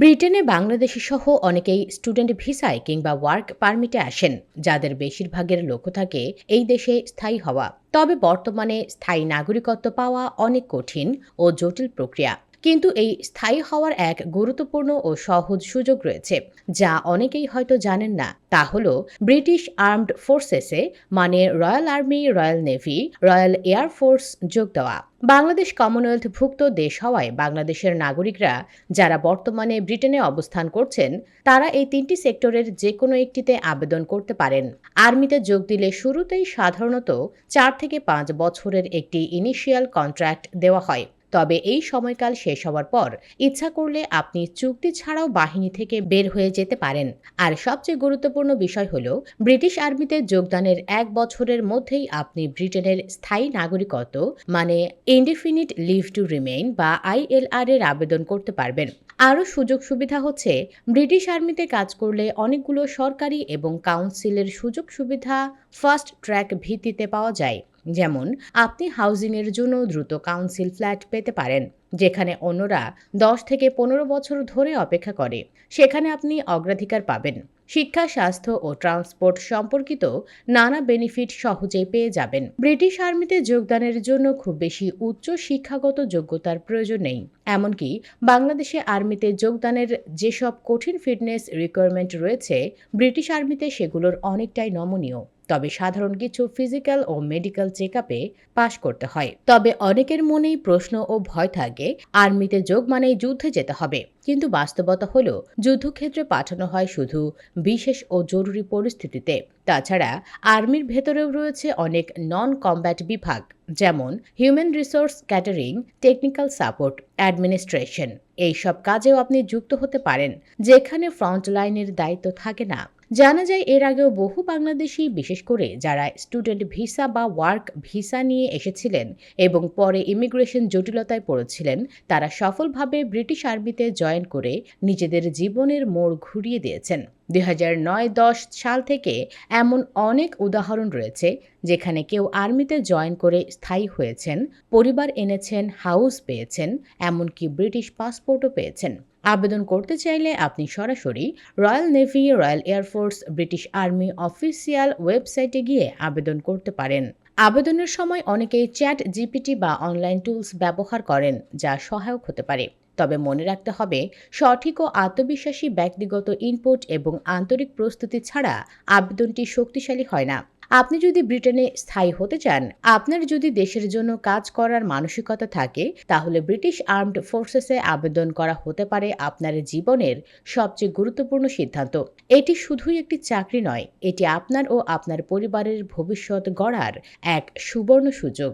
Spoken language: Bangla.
ব্রিটেনে বাংলাদেশি সহ অনেকেই স্টুডেন্ট ভিসায় কিংবা ওয়ার্ক পারমিটে আসেন, যাদের বেশিরভাগের লক্ষ্য থাকে এই দেশে স্থায়ী হওয়া। তবে বর্তমানে স্থায়ী নাগরিকত্ব পাওয়া অনেক কঠিন ও জটিল প্রক্রিয়া। কিন্তু এই স্থায়ী হওয়ার এক গুরুত্বপূর্ণ ও সহজ সুযোগ রয়েছে, যা অনেকেই হয়তো জানেন না। তা হল, ব্রিটিশ আর্মড ফোর্সেসে মানে royal army, royal navy, royal air force যোগ দেওয়া। বাংলাদেশ কমনওয়েলথভুক্ত দেশ হওয়ায় বাংলাদেশের নাগরিকরা যারা বর্তমানে ব্রিটেনে অবস্থান করছেন, তারা এই তিনটি সেক্টরের যে কোনো একটিতে আবেদন করতে পারেন। আর্মিতে যোগ দিলে শুরুতেই সাধারণত চার থেকে পাঁচ বছরের একটি ইনিশিয়াল কন্ট্রাক্ট দেওয়া হয়। তবে এই সময়কাল শেষ হওয়ার পর ইচ্ছা করলে আপনি চুক্তি ছাড়াও বাহিনী থেকে বের হয়ে যেতে পারেন। আর সবচেয়ে গুরুত্বপূর্ণ বিষয় হল, ব্রিটিশ আর্মিতে যোগদানের এক বছরের মধ্যেই আপনি ব্রিটেনের স্থায়ী নাগরিকত্ব মানে ইনডিফিনিট লিভ টু রিমেইন বা আইএলআর এর আবেদন করতে পারবেন। আরও সুযোগ সুবিধা হচ্ছে, ব্রিটিশ আর্মিতে কাজ করলে অনেকগুলো সরকারি এবং কাউন্সিলের সুযোগ সুবিধা ফার্স্ট ট্র্যাক ভিত্তিতে পাওয়া যায়। যেমন, আপনি হাউজিংয়ের জন্য দ্রুত কাউন্সিল ফ্ল্যাট পেতে পারেন, যেখানে অন্যরা দশ থেকে পনেরো বছর ধরে অপেক্ষা করে। সেখানে আপনি অগ্রাধিকার পাবেন। শিক্ষা, স্বাস্থ্য ও ট্রান্সপোর্ট সম্পর্কিত নানা বেনিফিট সহজেই পেয়ে যাবেন। ব্রিটিশ আর্মিতে যোগদানের জন্য খুব বেশি উচ্চ শিক্ষাগত যোগ্যতার প্রয়োজন নেই। এমনকি বাংলাদেশে আর্মিতে যোগদানের যেসব কঠিন ফিটনেস রিকোয়ারমেন্ট রয়েছে, ব্রিটিশ আর্মিতে সেগুলোর অনেকটাই নমনীয়। তবে সাধারণ কিছু ফিজিক্যাল ও মেডিকেল চেক আপে পাশ করতে হয়। তবে অনেকের মনেই প্রশ্ন ও ভয় থাকে আর্মিতে যোগ মানেই যুদ্ধে যেতে হবে। কিন্তু বাস্তবতা হলো, যুদ্ধক্ষেত্রে পাঠানো হয় শুধু বিশেষ ও জরুরি পরিস্থিতিতে। তাছাড়া আর্মির ভেতরেও রয়েছে অনেক নন কম্ব্যাট বিভাগ, যেমন human resource catering technical support administration এইসব কাজেও আপনি যুক্ত হতে পারেন, যেখানে ফ্রন্ট লাইনের দায়িত্ব থাকে না। জানা যায় এর আগেও বহু বাংলাদেশি, বিশেষ করে যারা স্টুডেন্ট ভিসা বা ওয়ার্ক ভিসা নিয়ে এসেছিলেন এবং পরে ইমিগ্রেশন জটিলতায় পড়েছিলেন, তারা সফলভাবে ব্রিটিশ আর্মিতে জয়েন করে নিজেদের জীবনের মোড় ঘুরিয়ে দিয়েছেন। দুই হাজার নয়, দশ সাল থেকে এমন অনেক উদাহরণ রয়েছে, যেখানে কেউ আর্মিতে জয়েন করে স্থায়ী হয়েছেন, পরিবার এনেছেন, হাউস পেয়েছেন, এমনকি ব্রিটিশ পাসপোর্টও পেয়েছেন। আবেদন করতে চাইলে আপনি সরাসরি royal navy, royal air force British army official ওয়েবসাইটে গিয়ে আবেদন করতে পারেন। আবেদনের সময় অনেকেই চ্যাট জিপিটি বা অনলাইন টুলস ব্যবহার করেন, যা সহায়ক হতে পারে। তবে মনে রাখতে হবে, সঠিক ও আত্মবিশ্বাসী ব্যক্তিগত ইনপুট এবং আন্তরিক প্রস্তুতি ছাড়া আবেদনটি শক্তিশালী হয় না। আপনি যদি ব্রিটেনে স্থায়ী হতে চান, আপনার যদি দেশের জন্য কাজ করার মানসিকতা থাকে, তাহলে ব্রিটিশ আর্মড ফোর্সেসে আবেদন করা হতে পারে আপনার জীবনের সবচেয়ে গুরুত্বপূর্ণ সিদ্ধান্ত। এটি শুধুই একটি চাকরি নয়, এটি আপনার ও আপনার পরিবারের ভবিষ্যৎ গড়ার এক সুবর্ণ সুযোগ।